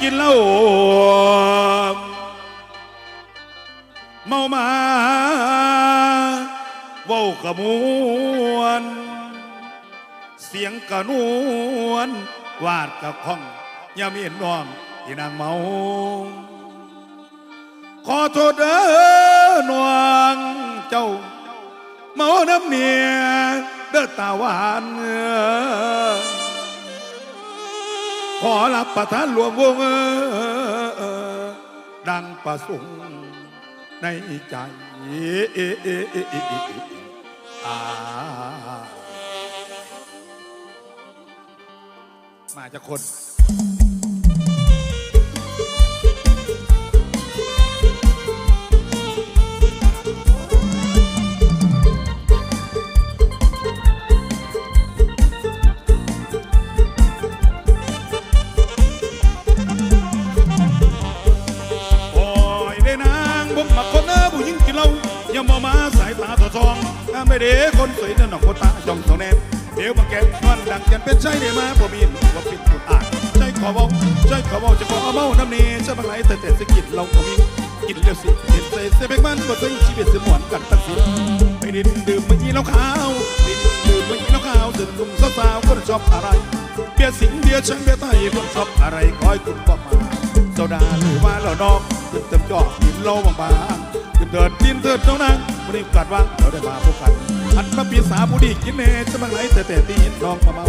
กินเหล้าเมามาเว้ากระมวลเสียงกระนวลวาดกระข้องยามเห็นน้องที่นางเมา ขอโทษเด้อนวงเจ้า เมาน้ำเมียเด้อตาหวานเอ้อ ขอรับประทานหลวงวงเออดังประสงค์ในใจอามาจากคน ถ้าไม่ได้คนสวยนั่นหนอกคตาจ้องสองแนมเดี๋ยวบาแกนอนดังกันเป็นใจได้มาบ่มีนว่าปิดปุดอ่านใจขอเว้าใจขอเว้าจะขอเอาเมาน้ำเนใช่บางไรแต่แต่สกิดเราก็มีกินเร็วสิเห็นใจเสเบกมันบ่ถึงชีวิตสมวนกันตัดสิไปดินดื่มมาอีเหล้าขาวดินดื่มมาอีเหล้าขาวจนหนุ่มสาวๆคนชอบอะไรเบียร์สิงเบียร์ชังเบียร์ไทยคนชอบอะไรคอยคุณบอกมาโซดาหรือว่าเหล่านอกเติมเต็มจอกกินเหล้าบางๆ เดินดินเถิดน้องนางวันนี้กัดว่างเราได้มาพบกันอันมาปีสาผู้ดีกินเนจะบางไหนแต่แต่ตีนน้องมาเมา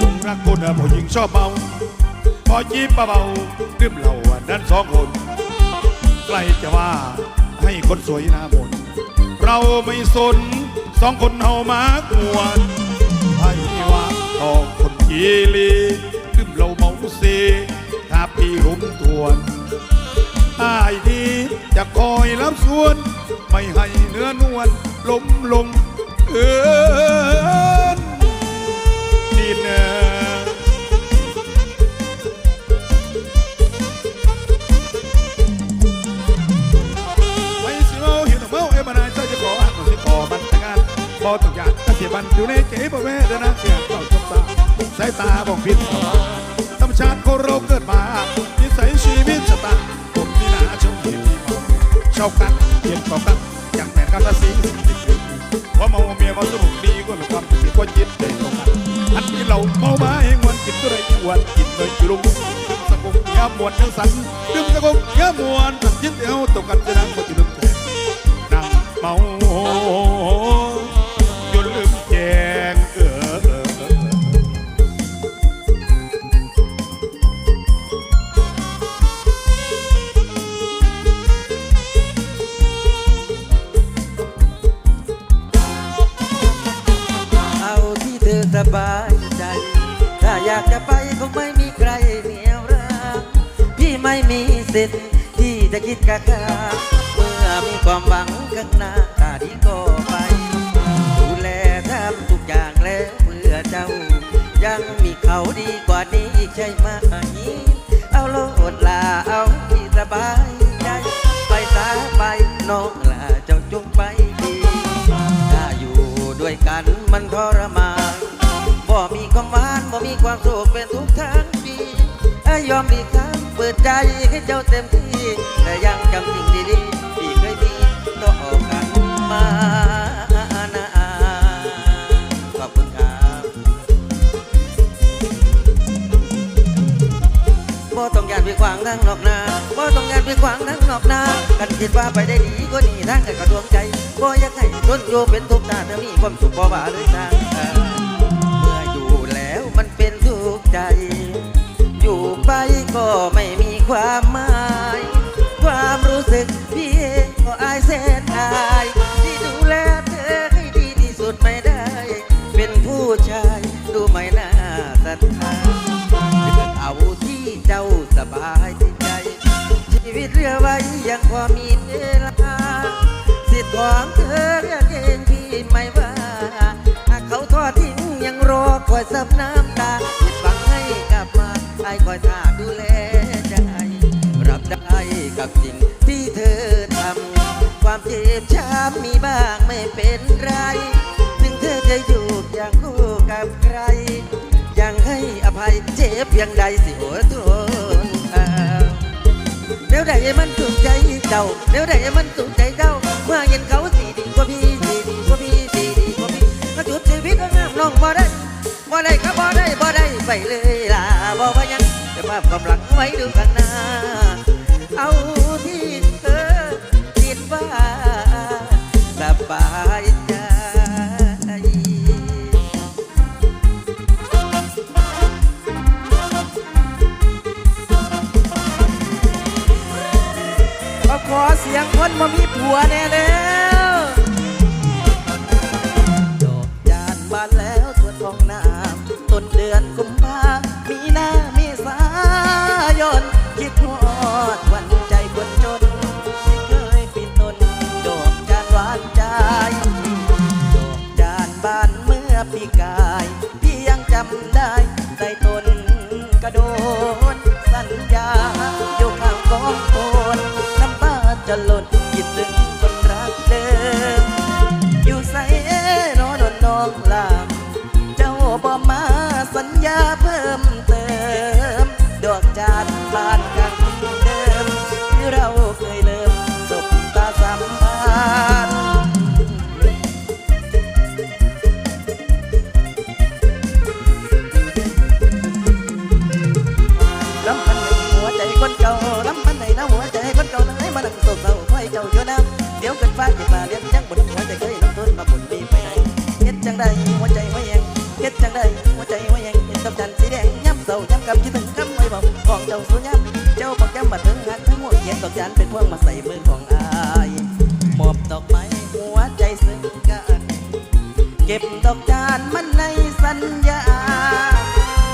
ลุงรักคนเออผู้หญิงชอบเมาพอยิ้มเบาดื่มเหล้าอันนั้นสองคนใกล้จะว่าให้คนสวยหน้ามนเราไม่สนสองคนเฮามากวนให้ว่าตองคนกีรี จะคอยรับส่วน ไม่ให้เนื้อนวลล้มลงเอินดินเนไม่สิเมาเห็นเมาเอ้มนายใจจะขออ่านสิขอมันแต่งานบอตกอยากกระเสียบันอยู่ในเก๋บ่แม่เด้อนะเสียงเข้าจมตาสายตาบอกผิดธร ชอบกันเห็นต่อกันอย่างแมนกันละสีเพราะเมาเมียมาสนุกดีก็มีความคิดก็ยิดใจตรงกันอันนี้เราเมามาเองวันกินตัวไรอ้วนกินเลยอยู่ลุงสกุลยามมวนยังสันดื่มสกุลยามมวนสันยิดเอวตกกันจะนั่งก็จะลืมแจงนั่งเมา สิทธิ์ที่จะคิดกะกาเมื่อมีความหวังข้างหน้าตาดีก็ไป ดูแลทำทุกอย่างแล้วเพื่อเจ้า ยังมีเขาดีกว่านี้อีกใช่ไหมเอาโลดลาเอาที่สบายใจไปสาไปน้องลาเจ้าจงไปดีถ้าอยู่ด้วยกันมันทรมานบ่มีความหวานบ่มีความสุขเป็นทุกทั้งปีอยอมดีค ใจให้เจ้าเต็มที่ แต่ยังจำสิ่งดีๆที่เคยมีต่อกันมานะขอบคุณครับบ่ต้องยานไปขวางทางนอกนาบ่ต้องยานไปขวางทางนอกนากันคิดว่าไปได้ดีก็นี่ทางแต่กระดวงใจบ่อยากให้ทนอยู่เป็นทุกข์ตาถ้ามีความสุขบ่ว่าเลยทาง บายใจ ชีวิตเรือไว้ยังพอมีเวลา สิทธิ์ของเธอเลือกเองพี่ไม่ว่า หากเขาทอดทิ้งยังรอคอยซับน้ำตาผิดหวังให้กลับมาไอ้คอยท่าดูแลใจ รับได้กับสิ่งที่เธอทำความเจ็บช้ำมีบ้างไม่เป็นไรถึงเธอจะอยู่อย่างคู่กับใครยังให้อภัยเจ็บเพียงใดสิโอดท ใจเจ้าเดี๋ยวใดมันสุขใจเจ้า เมื่อเห็นเขาสีดีกว่าพี่สีดีกว่าพี่สีดีกว่าพี่ก็จุดชีวิตก็งามน้องบ่ได้บ่ได้ก็บ่ได้บ่ได้ไปเลยล่ะบ่ว่ายังจะมากำลังไว้ดูข้างหน้าเอาที่เธอคิดว่าสบาย ขอเสียงคนมามีผัวแน่แล้ว จันเป็นพวงมาใส่มือของอายมอบดอกไม้หัวใจซึ้งกันเก็บดอกจานมันในสัญญา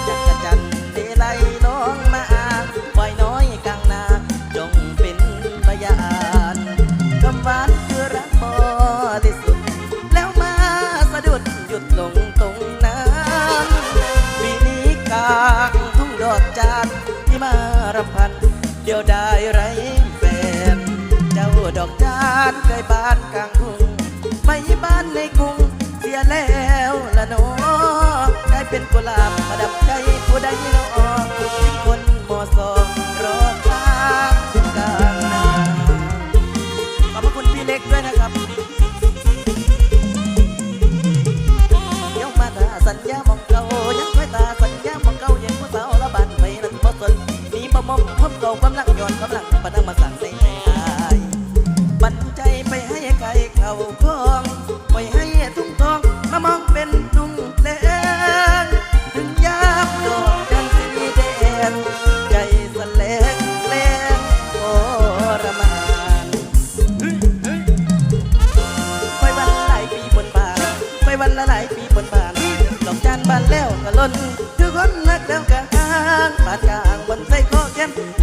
จักรจันทร์เดไลน้องมาปล่อยน้อยกลางนาจงเป็นพยานคำหวานคือรักบริสุทธิ์แล้วมาสะดุดหยุดลงตรงนั้นปีนี้กลางทุ่งดอกจานที่มารำพันเดียวได้ไรานเคยบานกลางกรุงไม่บ้านในกรุงเสียแล้วละโนอกลายเป็นกุหลาบประดับใจผู้ใดเนอทิ้งคนมอสอง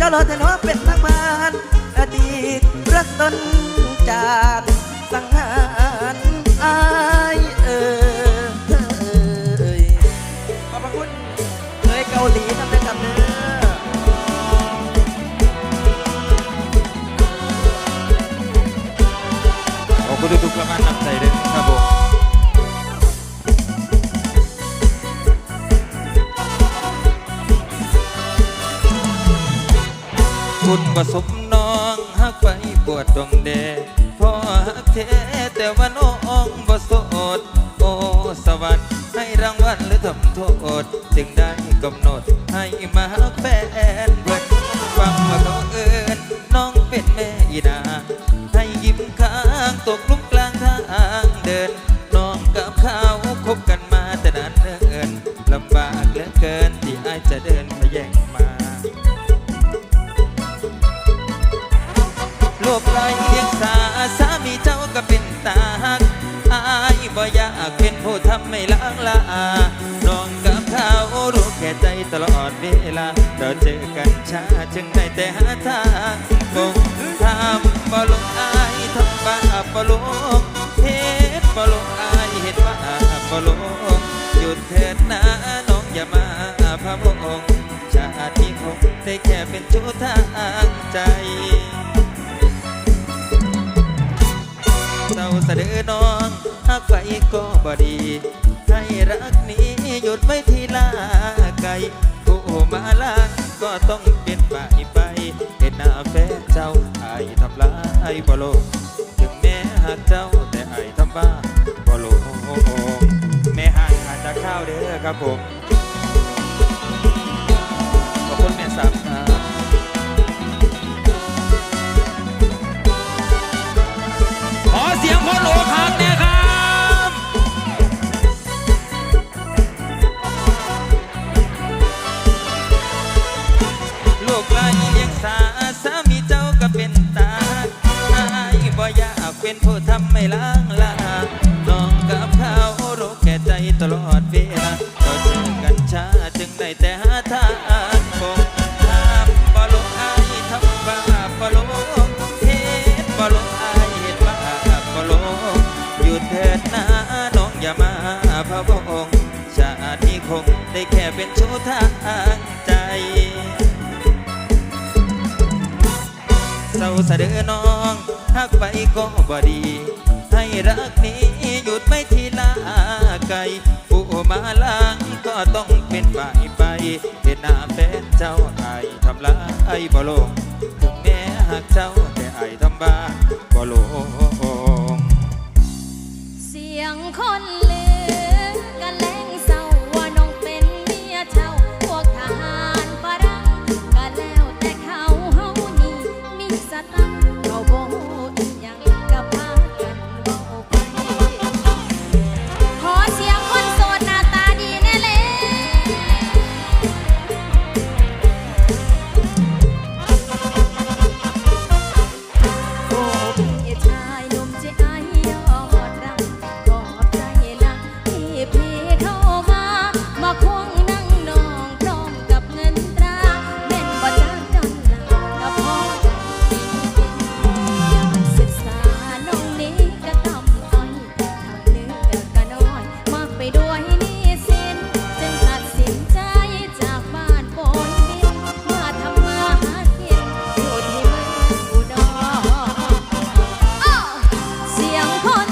ก้มเคุณผสมน้องฮักไปปวดดวงแดงพอฮักแท้แต่ว่าน้องบ่สดโอ้สวรรค์ให้รางวัลหรือทำโทษจึงได้กำหนดให้มาฮักแฟน อดเวลาเราเจอกันช้าจึงได้แต่หาทางคงทำบ่ลงอายทำบ้าบ่ลงเฮ็ดบ่ลงอายเฮ็ดบ้าบ่ลงหยุดเถิดนะน้องอย่ามาพะวงชาติที่คงได้แค่เป็นชู้ทางใจเศร้าสะดือน้องหักไปก็บ่ดีให้รักนี้หยุดไว้ที่ลาไกล มาลาก็ต้องเป็นไปไปเห็นหน้าแฟนเจ้าไอ้ทำลายบ่ลถึงแม้หักเจ้าแต่ไอ้ทำบ้าบ่ลงแม่หักอาจากข้าวเด้อครับผมำไม่ล้างลาน้องกับข้าโรคแก่ใจตลอดเวลาเราเจอกันช้าจึงได้แต่หาทางคงทำบ่ลงไอทำบาปบ่ลงเหตุบ่ลงไอเฮ็ดบาปบ่ลงหยุดเถิดนะน้องอย่ามาพระองค์ชาตินี้คงได้แค่เป็นชู้ทางใจเศร้าสดือน้อง หักไปก็บ่ดี ให้รักนี้หยุดไม่ทีละไกลผู้มาลังก็ต้องเป็นไปไปเห็นหน้าเป็นเจ้าไอทำลายบ่ลงถึงแม้หากเจ้าแต่ไอทำบ้าบ่ลงเสียงคนเล 阳光。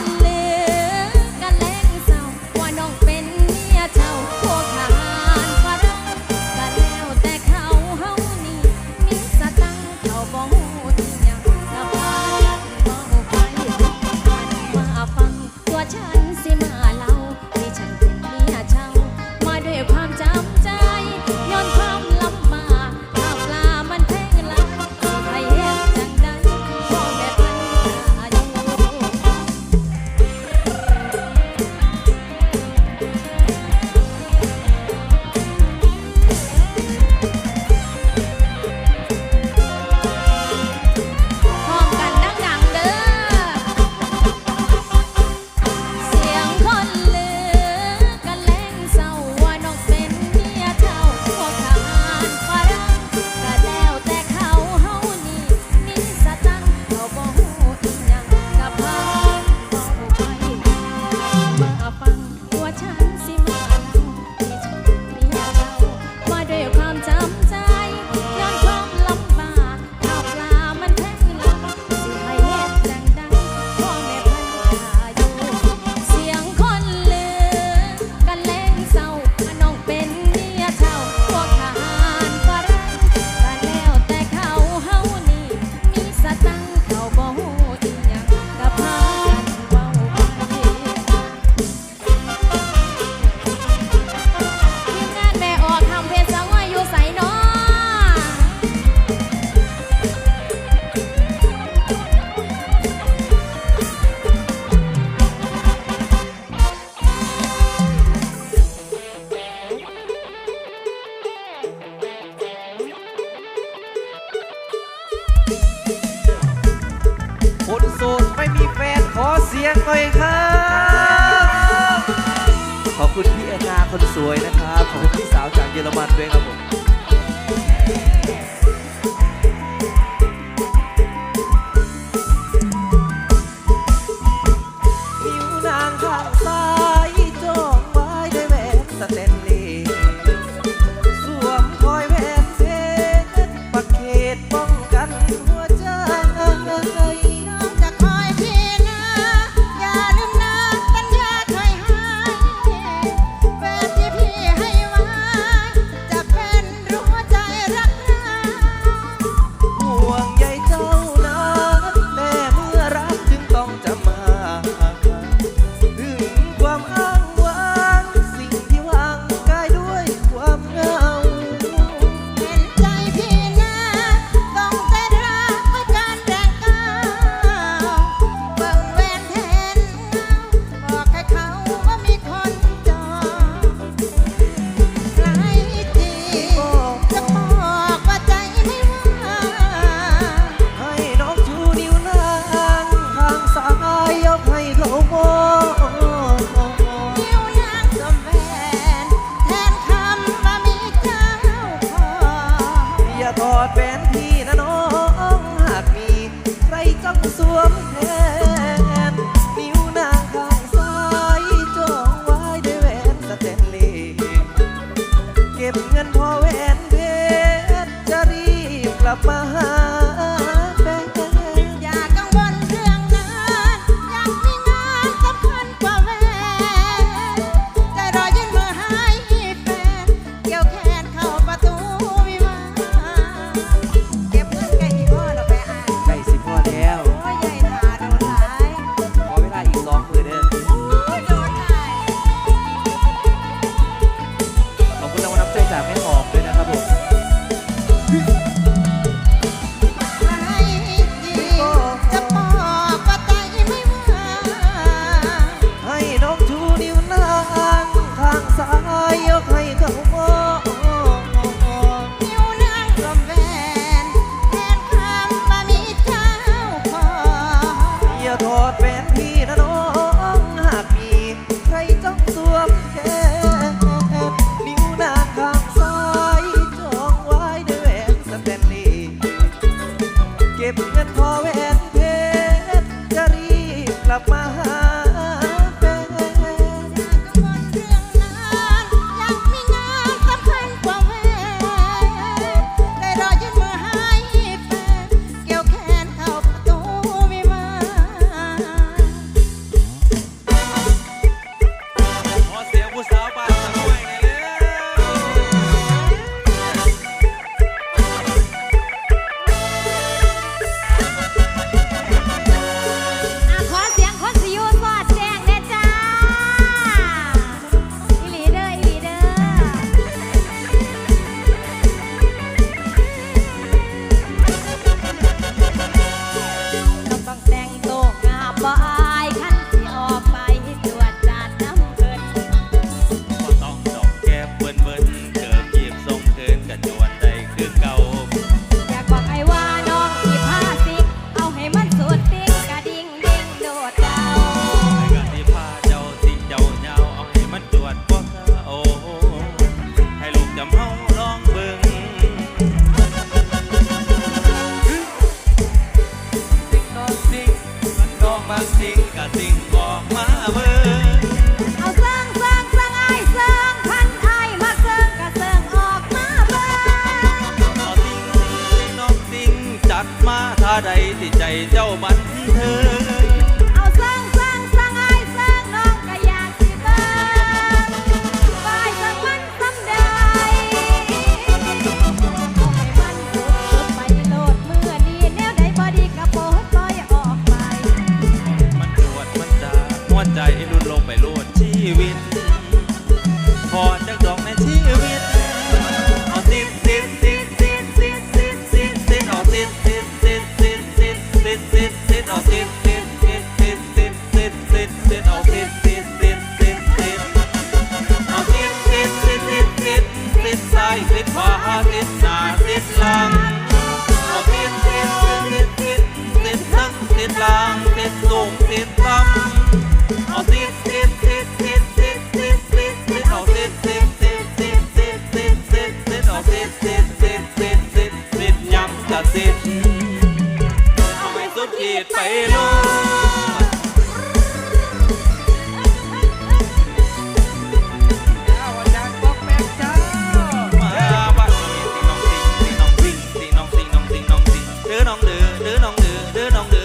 ธอทอดเป็น capacete. หรือน้องหนึ่งหรือน้องหนึ่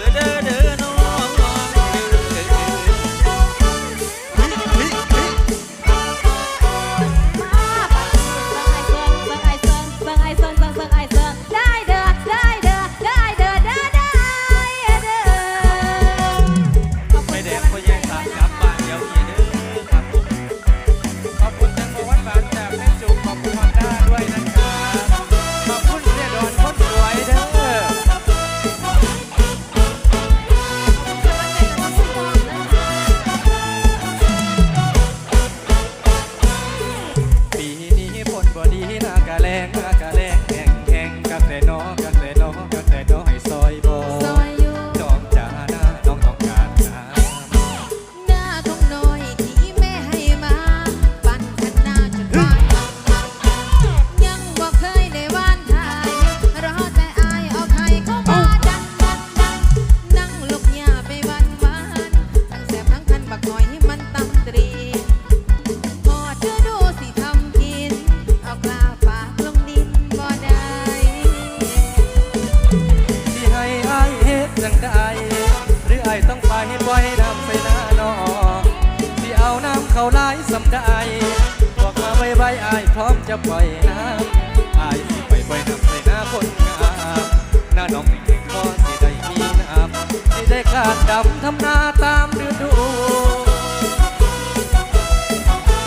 ำสิได้ขาดำทำนาตามฤดู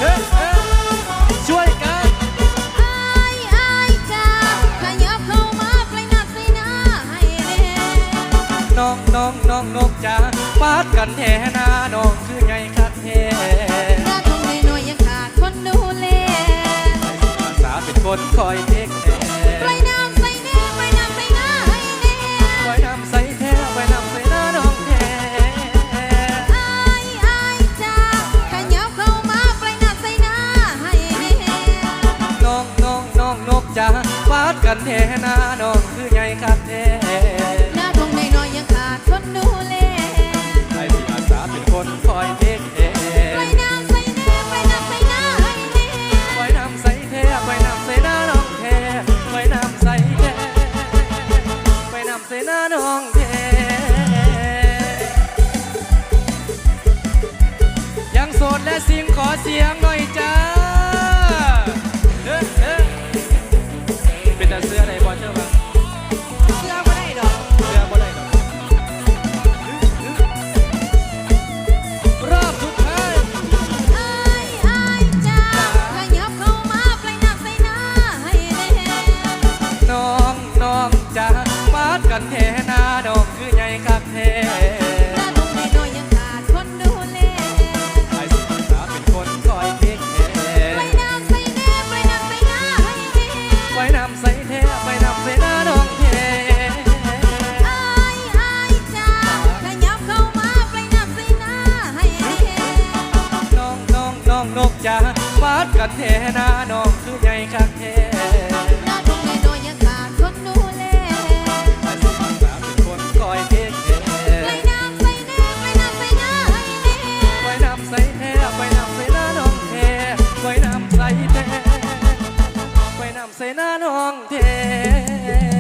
เฮ้เฮ้ช่วยกันไอายอายจ้าขยับเข้ามาใกล้นักใส่หน้าให้แน่น้องน้องน้องนกจ๋าปาดกันแห่นาน้องคือไงคัดแห่หน้าทงน้อยๆยังขาดคนดูแลอาสาเป็นคนคอยเท แห่นาน้อง กันแท้หน้าดอกคือใหญ่คักแท้หน้าทงน้อยๆยังขาดคนดูแลไอ้สิอาสาเป็นคนคอยเทคแคปล่อยร์น้ำใส่แน่ปล่อยน้ำใส่หน้าให้แน่ไว้นำใส่แท้ไว้นำใส่หน้าน้องแท้อายอายจ้าขยับเข้ามาปล่อยน้ำใส่หน้าให้แน่น้องน้องน้องนกจ้าปาดกันแท้หน้าน้อง